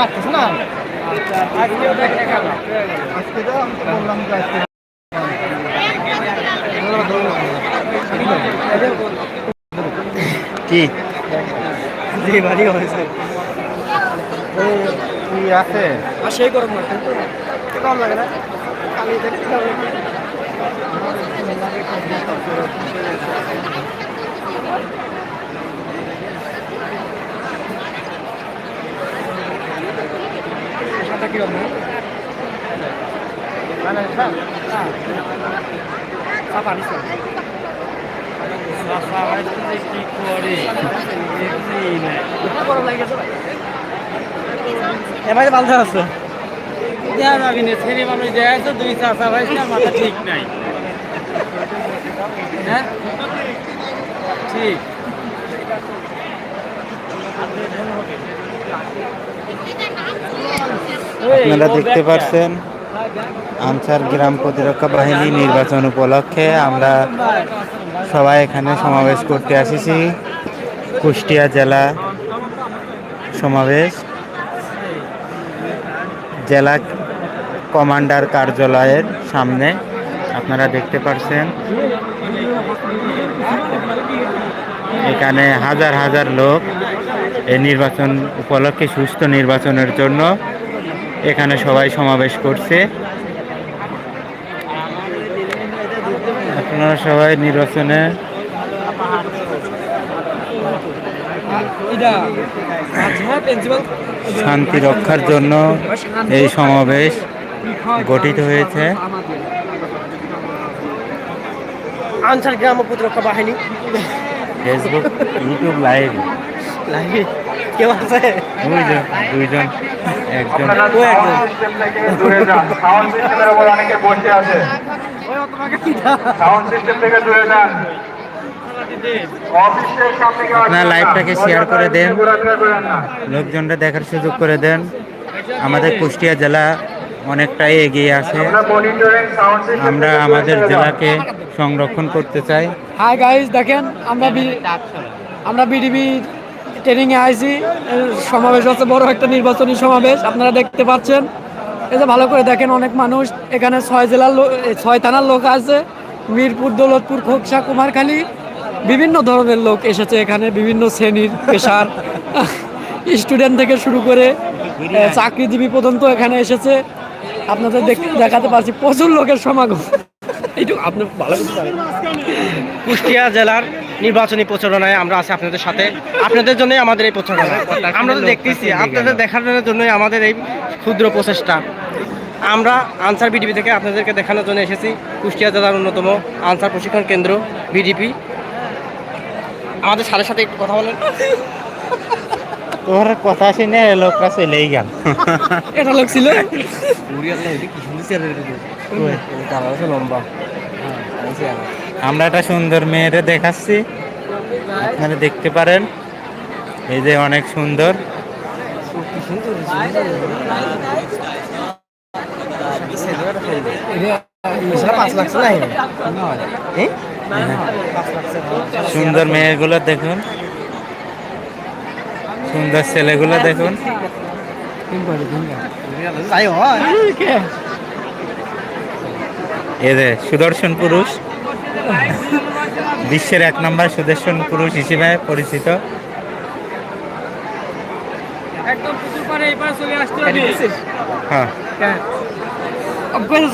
রাখতেছে না? আজকে তো আমি বললাম যে আজকে কি জি বাড়ি হয়েছে। কি আছে? আর সেই গরম না কেমন লাগে না। কালি দেখতে কীরকম? মানে এবার ভালো আছে? ছেলে মানুষ দেয় তো দুই চাষা ভাই মাথা ঠিক নাই। হ্যাঁ? ঠিক। আপনারা দেখতে পাচ্ছেন আনসার গ্রাম প্রতিরক্ষা বাহিনী নির্বাচন উপলক্ষে আমরা সবাই এখানে সমাবেশ করতে আসিছি। কুষ্টিয়া জেলা সমাবেশ। জেলা কমান্ডার কার্যালয়ের সামনে আপনারা দেখতে পাচ্ছেন এখানে হাজার হাজার লোক এই নির্বাচন উপলক্ষে সুস্থ নির্বাচনের জন্য এখানে সবাই সমাবেশ করছে। আপনারা সবাই নির্বাচনে শান্তি রক্ষার জন্য এই সমাবেশ গঠিত হয়েছে। আনসার গ্রাম প্রতিরক্ষা বাহিনী। Facebook YouTube live. লাগে। কেউ আছে? দুইজন দুইজন একজন। ও একজন। সাউন্ড সিস্টেমের উপর অনেকে বসে আছে। সাউন্ড সিস্টেম থেকে দূরে যান। অফিসের সামনে কেউ আপনারা। লাইভটাকে শেয়ার করে দেন। লোকজনরা দেখার সুযোগ করে দেন। আমাদের কুষ্টিয়া জেলা অনেকটাই এগিয়ে আছে। আমরা আমাদের জেলাকে সংরক্ষণ করতে চাই। হাই গাইস দেখেন আমরা বি- আমরা বিডিবি ট্রেনিং এ আইছি। এর সমাবেশ হচ্ছে বড় একটা নির্বাচনী সমাবেশ, আপনারা দেখতে পাচ্ছেন। এই যে ভালো করে দেখেন অনেক মানুষ, এখানে ছয় জেলার ছয় থানার লোক আছে। মিরপুর, দৌলতপুর, খোকসা, কুমারখালী, বিভিন্ন ধরনের লোক এসেছে এখানে, বিভিন্ন শ্রেণির পেশার। স্টুডেন্ট থেকে শুরু করে চাকরিজীবী পর্যন্ত এখানে এসেছে। আপনাদের দেখ- দেখাতে পারছি প্রচুর লোকের সমাগম। এইটুকু আপনি ভালো কুষ্টিয়া জেলার নির্বাচনী প্রচারণায় আমরা আছি আপনাদের সাথে। আপনাদের জন্যই আমাদের এই প্রচারণা। আমরা তো দেখতেছি আপনাদের দেখানোর জন্যই আমাদের এই ক্ষুদ্র প্রচেষ্টা। আমরা আনসার বিডিপি থেকে আপনাদেরকে দেখানোর জন্য এসেছি। কুষ্টিয়া জেলার অন্যতম আনসার প্রশিক্ষণ কেন্দ্র বিডিপি। আমাদের সাথে সাথে একটু কথা বলেন। তোর কথা শুনে লোকরা চলেই গেল। এটা লোক ছিল? লম্বা। আমরা একটা সুন্দর মেয়েরে দেখাচ্ছি। আপনারা দেখতে পারেন। এই যে অনেক সুন্দর। সুন্দর মেয়েগুলো দেখুন। সুন্দর ছেলেগুলো দেখুন। যে সুদর্শন পুরুষ। বিশ্বের এক নম্বর সুদর্শন পুরুষ হিসেবে পরিচিত। হ্যাঁ। অভ্যাস